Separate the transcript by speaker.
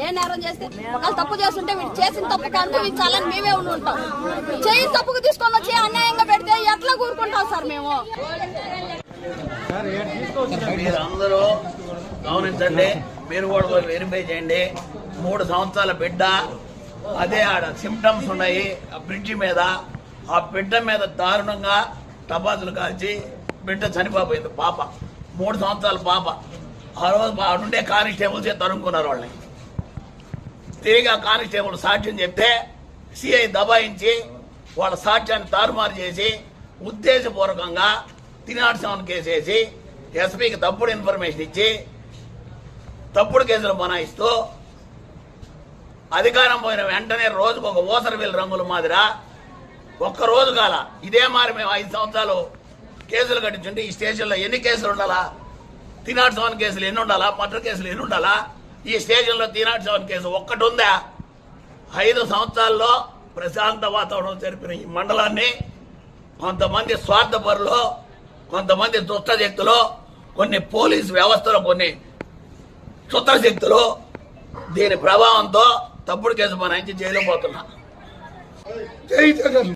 Speaker 1: ఏ నేరం చేస్తే ఒకవేళ తప్పు చేస్తుంటే వీడు చేసిన తప్పుకు అనుభవించాలని మేమే ఉండి ఉంటాం. చేయి తప్పుకు తీసుకొని వచ్చి అన్యాయంగా పెడితే ఎట్లా కూరుకుంటాం సార్ మేము?
Speaker 2: అందరూ గమనించండి మీరు కూడా వెరిఫై చేయండి. మూడు సంవత్సరాల బిడ్డ అదే ఆడ సిమ్టమ్స్ ఉన్నాయి ఆ బ్రిడ్జి మీద. ఆ బిడ్డ మీద దారుణంగా టపాసులు కాల్చి బిడ్డ చనిపోయింది పాప. మూడు సంవత్సరాల పాప. ఆ రోజు ఆడుండే కానిస్టేబుల్సే తరుముకున్నారు వాళ్ళని. తిరిగి ఆ కానిస్టేబుల్ సాక్ష్యం చెప్తే సిఐ దబాయించి వాళ్ళ సాక్ష్యాన్ని తారుమారు చేసి ఉద్దేశపూర్వకంగా తినాడు సెవెన్ కేసు వేసి ఎస్పీకి తప్పుడు ఇన్ఫర్మేషన్ ఇచ్చి తప్పుడు కేసులు బనాయిస్తూ అధికారం పోయిన వెంటనే రోజుకు ఒక ఓసరవేలు రంగుల మాదిర ఒక్క రోజు కాల ఇదే మారి మేము ఐదు సంవత్సరాలు కేసులు కట్టించుంటే ఈ స్టేషన్లో ఎన్ని కేసులు ఉండాలా? తినాడు సెవెన్ కేసులు ఎన్ని ఉండాలా? మటర్ కేసులు ఎన్ని ఉండాలా? ఈ స్టేషన్లో తినాడు సెవెన్ కేసు ఒక్కటి ఉందా ఐదు సంవత్సరాల్లో ప్రశాంత వాతావరణం జరిపిన ఈ మండలాన్ని కొంతమంది స్వార్థపరులు కొంతమంది దుష్ట శక్తులు కొన్ని పోలీస్ వ్యవస్థలో కొన్ని చుత్ర శక్తులు దీని ప్రభావంతో తప్పుడు కేసు బనాయించి జైలు పోతున్నా.